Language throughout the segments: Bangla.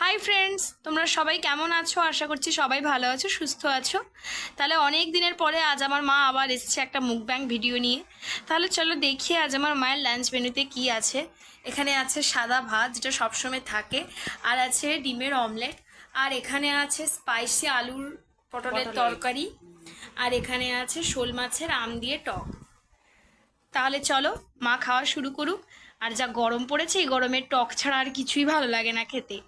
হাই ফ্রেন্ডস তোমরা সবাই কেমন আছো? আশা করছি সবাই ভালো আছো সুস্থ আছো। তাহলে অনেক দিনের পরে আজ আমার মা আবার এসছে একটা মুখ মুখব্যাং ভিডিও নিয়ে। তাহলে চলো দেখি আজ আমার মায়ের লাঞ্চ মেনুতে কি আছে। এখানে আছে সাদা ভাত যেটা সবসময় থাকে। আর আছে ডিমের অমলেট আর এখানে আছে স্পাইসি আলুর পটলের। তরকারি। আর এখানে আছে শোল মাছের আম দিয়ে টক। তাহলে চলো মা খাওয়া শুরু করুক। আর যা গরম পড়েছে এই গরমের টক ছাড়া আর কিছুই ভালো লাগে না খেতে।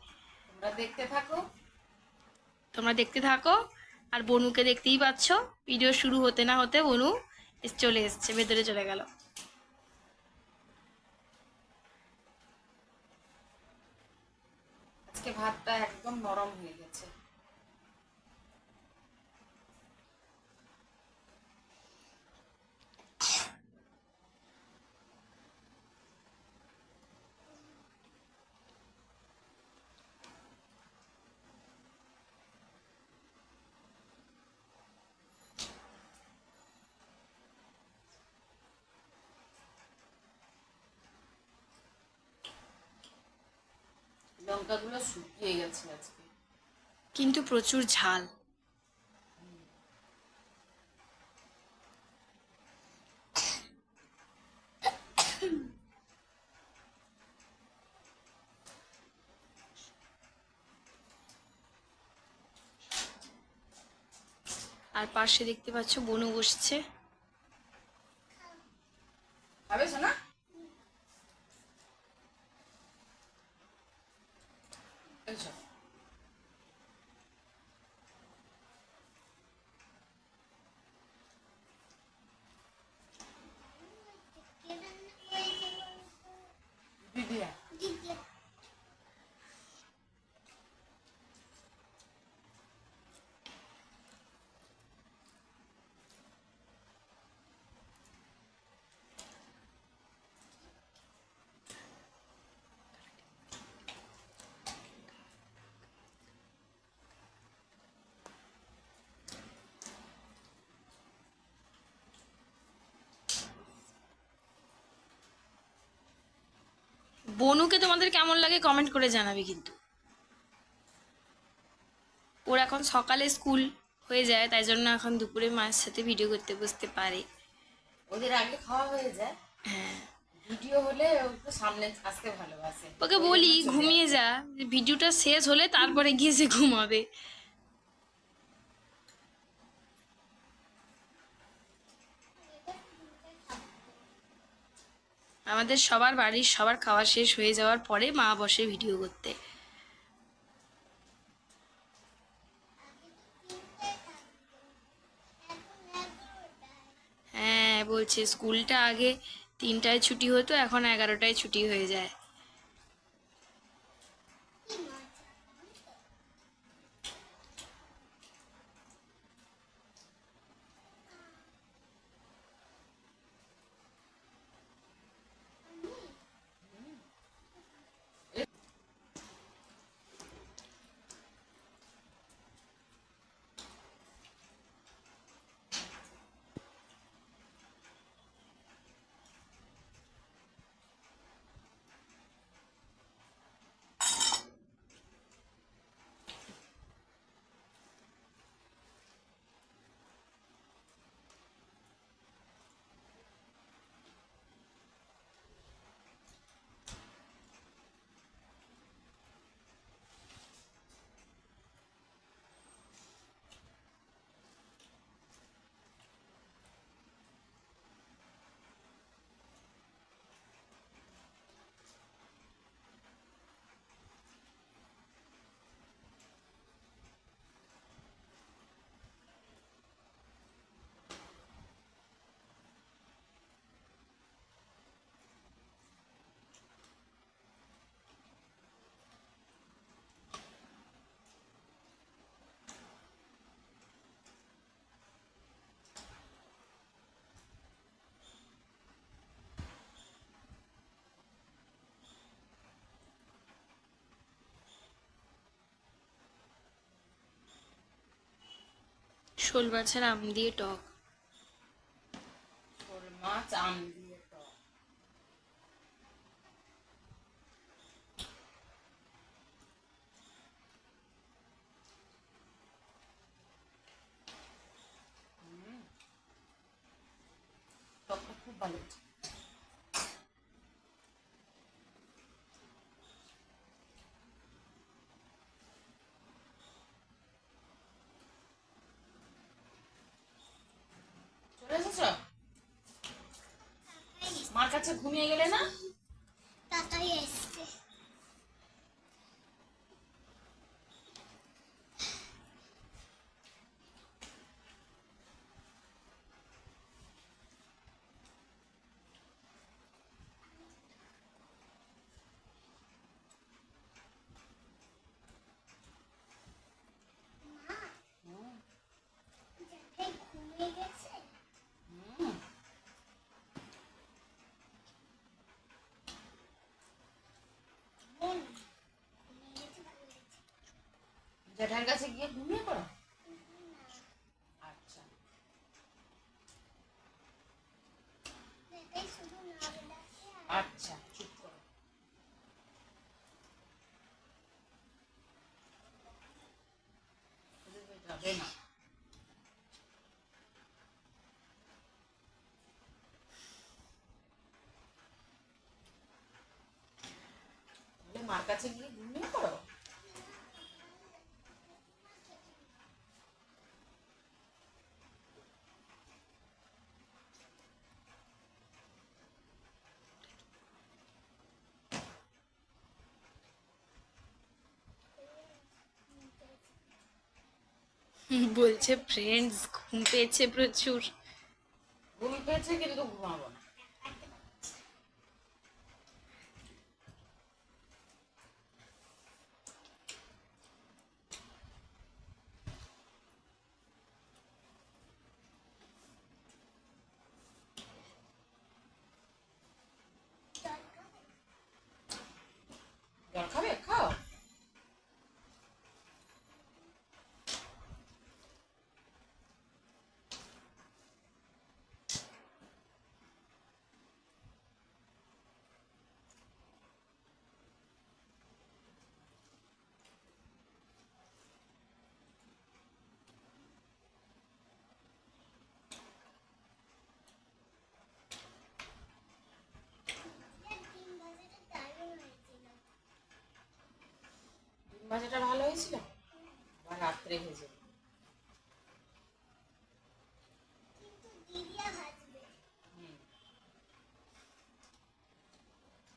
তোমরা দেখতে থাকো। তোমরা দেখতে থাকো। আর বনুকে দেখতেই পাচ্ছ। ভিডিও শুরু হতে না হতে বনু চলে এসছে, ভেতরে চলে গেল আজকে ভাতটা একদম নরম হয়ে গেছে লঙ্কাগুলো শুকিয়ে গেছে আজকে। কিন্তু প্রচুর ঝাল। আর পাশে দেখতে পাচ্ছ বনু বসছে। খাবে 그렇죠. বনুকে তোমাদের কেমন লাগে কমেন্ট করে জানাবে কিন্তু। ওর এখন সকালে স্কুল হয়ে যায় তাই জন্য এখন দুপুরে মায়ের সাথে ভিডিও করতে বসতে পারে। ওদের আগে খাওয়া হয়ে যায়। হ্যাঁ। ভিডিও হলে সামনে আসতে ভালোবাসে। ওকে বলি ঘুমিয়ে যা ভিডিওটা শেষ হলে তারপরে গিয়ে সে ঘুমাবে। আমাদের সবার বাড়ির সবার খাওয়া শেষ হয়ে যাওয়ার পরে মা বসে ভিডিও করতে। হ্যাঁ বলছে স্কুলটা আগে তিনটায় ছুটি হতো, এখন এগারোটায় ছুটি হয়ে যায়। শোল মাছের আম দিয়ে টক। শোল মাছ আম দিয়ে টক ভালো হয়েছে চলে এসেছ কাছে ঘুমিয়ে গেলে না তাড়াতাড়ি এসছে জ্যাঠাই ঘুমিয়ে গেছে হুম বোন ঘুমিয়ে গেছে ভালো হয়েছে গিয়ে ঘুমিয়ে পড়ো? আচ্ছা। আচ্ছা চুপ করো। যাবে না। মার কাছে গিয়ে ঘুমিয়ে পড়ো? বলছে ফ্রেন্ডস ঘুম পেয়েছে প্রচুর। ঘুম পেয়েছে কিন্তু ঘুমাবো না। ভাজাটা ভালো হয়েছিল? আবার রাত্রে ভেজে।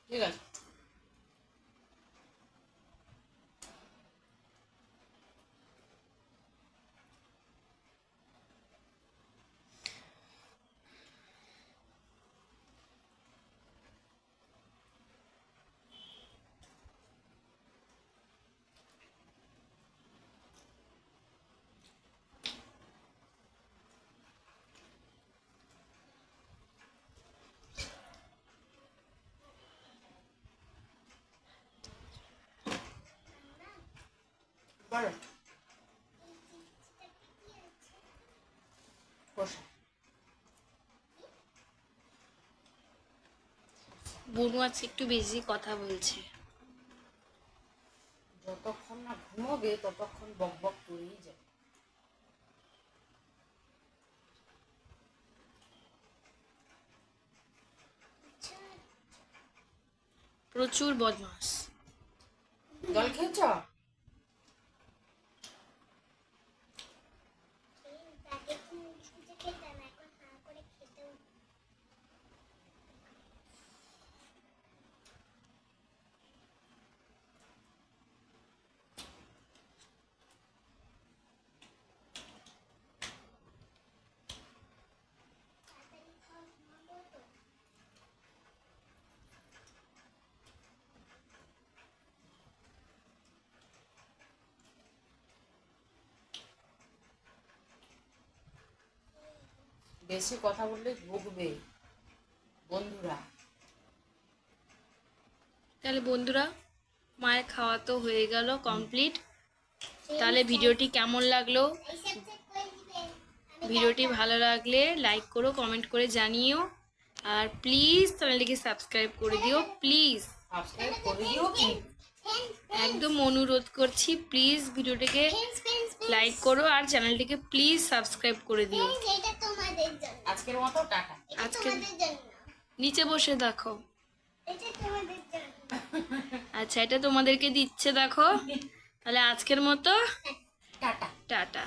ঠিক আছে। বলো আছে আজ একটু বেশি কথা বলছে। যতক্ষণ না ঘুমোবে ততক্ষণ বক বক করেই যাবে। প্রচুর বদমাস জল খেয়েছ এই তাকে কি মুড়ি খুঁজে খেতাম এখন হাঁ করে খেতেও তাড়াতাড়ি খাও ঘুমাবো তো বেশি কথা বললে ভুগবে বন্ধুরা। তাহলে বন্ধুরা মায়ের খাওয়া তো হয়ে গেল কমপ্লিট তাহলে ভিডিওটি কেমন লাগল? ভিডিওটি ভালো লাগলে লাইক করো কমেন্ট করে জানিও। আর প্লিজ চ্যানেলটিকে সাবস্ক্রাইব করে দিও প্লিজ সাবস্ক্রাইব করে দিও একদম অনুরোধ করছি প্লিজ ভিডিওটিকে লাইক করো আর চ্যানেলটিকে প্লিজ সাবস্ক্রাইব করে দিও। আজকের মতো টাটা। আজকে- নিচে বসে দেখো। আচ্ছা এটা তোমাদেরকে দিচ্ছে দেখো। তাহলে আজকের মতো টাটা। টাটা।